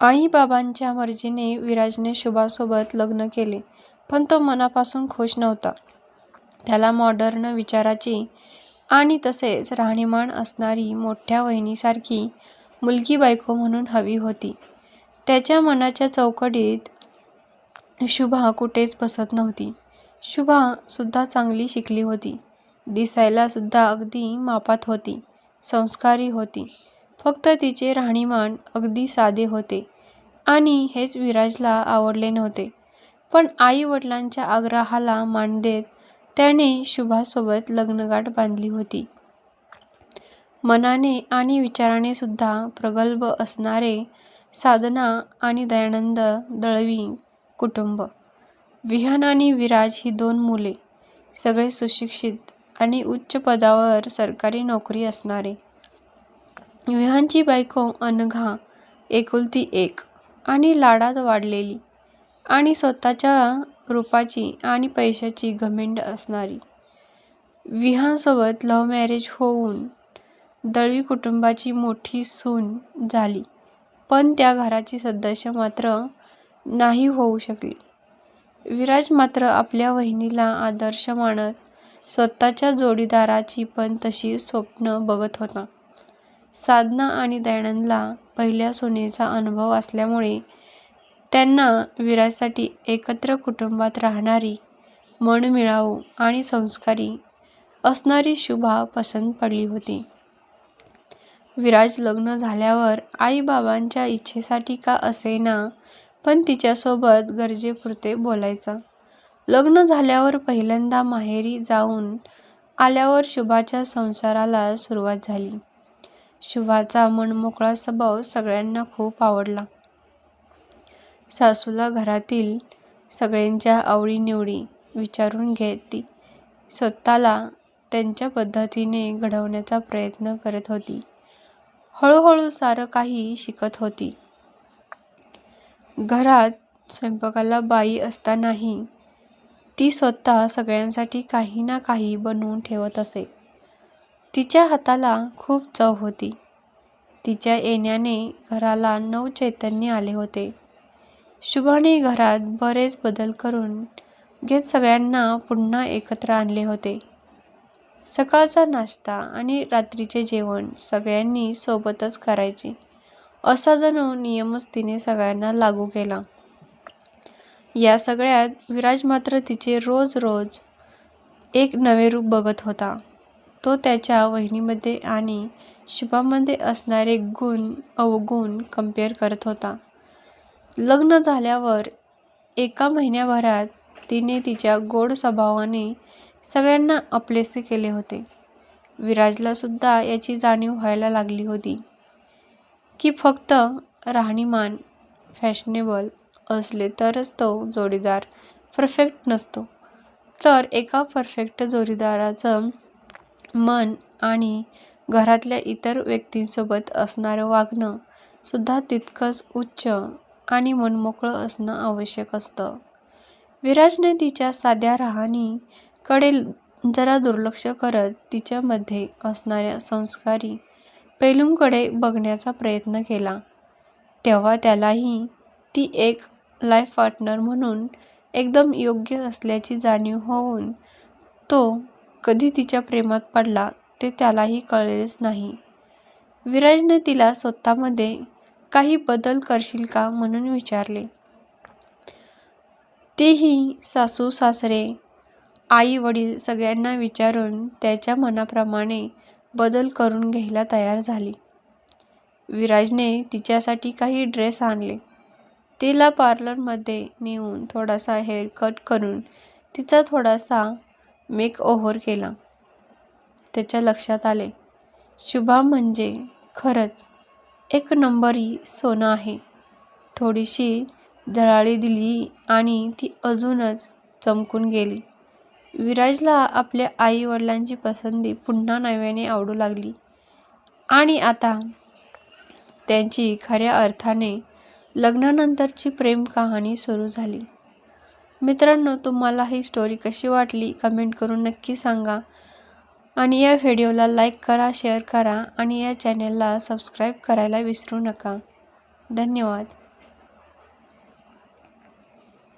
आई-बाबांच्या मर्जीने विराजने शुभासोबत लग्न केले, पण तो मनापासून खूष नव्हता. त्याला मॉडर्न विचाराची आणि तसेच राहणीमान असणारी मोठ्या वहिनीसारखी मुलगी बायको म्हणून हवी होती. त्याच्या मनाच्या चौकटीत शुभा कुठेच बसत नव्हती. शुभा सुद्धा चांगली शिकली होती. दिसायला सुद्धा अगदी मापात होती. संस्कारी होती. फक्त तिचे राहणीमान अगदी साधे होते आणि हेच विराजला आवडले नव्हते. पण आई-वडिलांच्या आग्रहाला मान देत त्याने शुभासोबत लग्नगाठ बांधली होती. मनाने आणि विचाराने सुद्धा प्रगल्भ असणारे साधना आणि दयानंद दळवी कुटुंब. विहान आणि विराज ही दोन मुले. सगळे सुशिक्षित आणि उच्च पदावर सरकारी नोकरी असणारे. विहानची बायको अनघा एकुलती एक आणि लाडात वाढलेली आणि स्वतःच्या रूपाची आणि पैशाची घमेंड असणारी. विहानसोबत लव्ह मॅरेज होऊन दळवी कुटुंबाची मोठी सून झाली पण त्या घराची सदस्य मात्र नाही होऊ शकली. विराज मात्र आपल्या वहिनीला आदर्श मानत स्वतःच्या जोडीदाराची पण तशीच स्वप्न बघत होता. साधना आणि दयानंदला पहिल्या सुनेचा अनुभव असल्यामुळे त्यांना विराजसाठी एकत्र कुटुंबात राहणारी, मनमिळावू आणि संस्कारी असणारी शुभा पसंत पडली होती. विराज लग्न झाल्यावर आई-बाबांच्या इच्छेसाठी का असेना पण तिच्यासोबत गरजेपुरते बोलायचा. लग्न झाल्यावर पहिल्यांदा माहेरी जाऊन आल्यावर शुभाच्या संसाराला सुरुवात झाली. शिवाचा मनमोकळा स्वभाव सगळ्यांना खूप आवडला. सासूला घरातील सगळ्यांच्या आवडीनिवडी विचारून घेत ती स्वतःला त्यांच्या पद्धतीने घडवण्याचा प्रयत्न करत होती. हळूहळू सारं काही शिकत होती. घरात स्वयंपाकाला बाई असतानाही ती स्वतः सगळ्यांसाठी काही ना काही बनवून ठेवत असे. तिच्या हाताला खूप चव होती. तिच्या येण्याने घराला नवचैतन्य आले होते. शुभाने घरात बरेच बदल करून घेत सगळ्यांना पुन्हा एकत्र आणले होते. सकाळचा नाश्ता आणि रात्रीचे जेवण सगळ्यांनी सोबतच करायचे असा जणू नियमच तिने सगळ्यांना लागू केला. या सगळ्यात विराज मात्र तिचे रोज रोज एक नवे रूप बघत होता. तो त्याच्या वहिनीमध्ये आणि शुभामध्ये असणारे गुण-अवगुण कंपेअर करत होता. लग्न झाल्यावर एका महिन्याभरात तिने तिच्या गोड स्वभावाने सगळ्यांना आपलेसे केले होते. विराजलासुद्धा याची जाणीव व्हायला लागली होती की फक्त राहणीमान फॅशनेबल असले तरच तो जोडीदार परफेक्ट नसतो, तर एका परफेक्ट जोडीदाराचं मन आणि घरातल्या इतर व्यक्तींसोबत असणारं वागणं सुद्धा तितकंच उच्च आणि मनमोकळं असणं आवश्यक असतं. विराजने तिच्या साध्या राहणीकडे जरा दुर्लक्ष करत तिच्यामध्ये असणाऱ्या संस्कारी पैलूंकडे बघण्याचा प्रयत्न केला. तेव्हा त्यालाही ती एक लाईफ पार्टनर म्हणून एकदम योग्य असल्याची जाणीव होऊन तो कधी तिच्या प्रेमात पडला ते त्यालाही कळलेच नाही. विराजने तिला स्वतःमध्ये काही बदल करशील का म्हणून विचारले. तेही सासू-सासरे, आई-वडील सगळ्यांना विचारून त्याच्या मनाप्रमाणे बदल करून घ्यायला तयार झाली. विराजने तिच्यासाठी काही ड्रेस आणले. तिला पार्लरमध्ये नेऊन थोडासा हेअर कट करून तिचा थोडासा मेक ओव्हर केला. त्याच्या लक्षात आले, शुभा म्हणजे खरंच एक नंबरी सोनं आहे. थोडीशी झळाळी दिली आणि ती अजूनच चमकून गेली. विराजला आपल्या आईवडिलांची पसंती पुन्हा नव्याने आवडू लागली आणि आता त्यांची खऱ्या अर्थाने लग्नानंतरची प्रेम कहाणी सुरू झाली. मित्रांनो, तुम्हाला ही स्टोरी कशी वाटली कमेंट करून नक्की सांगा आणि या व्हिडिओला लाईक करा, शेअर करा आणि या चॅनेलला सबस्क्राईब करायला विसरू नका. धन्यवाद.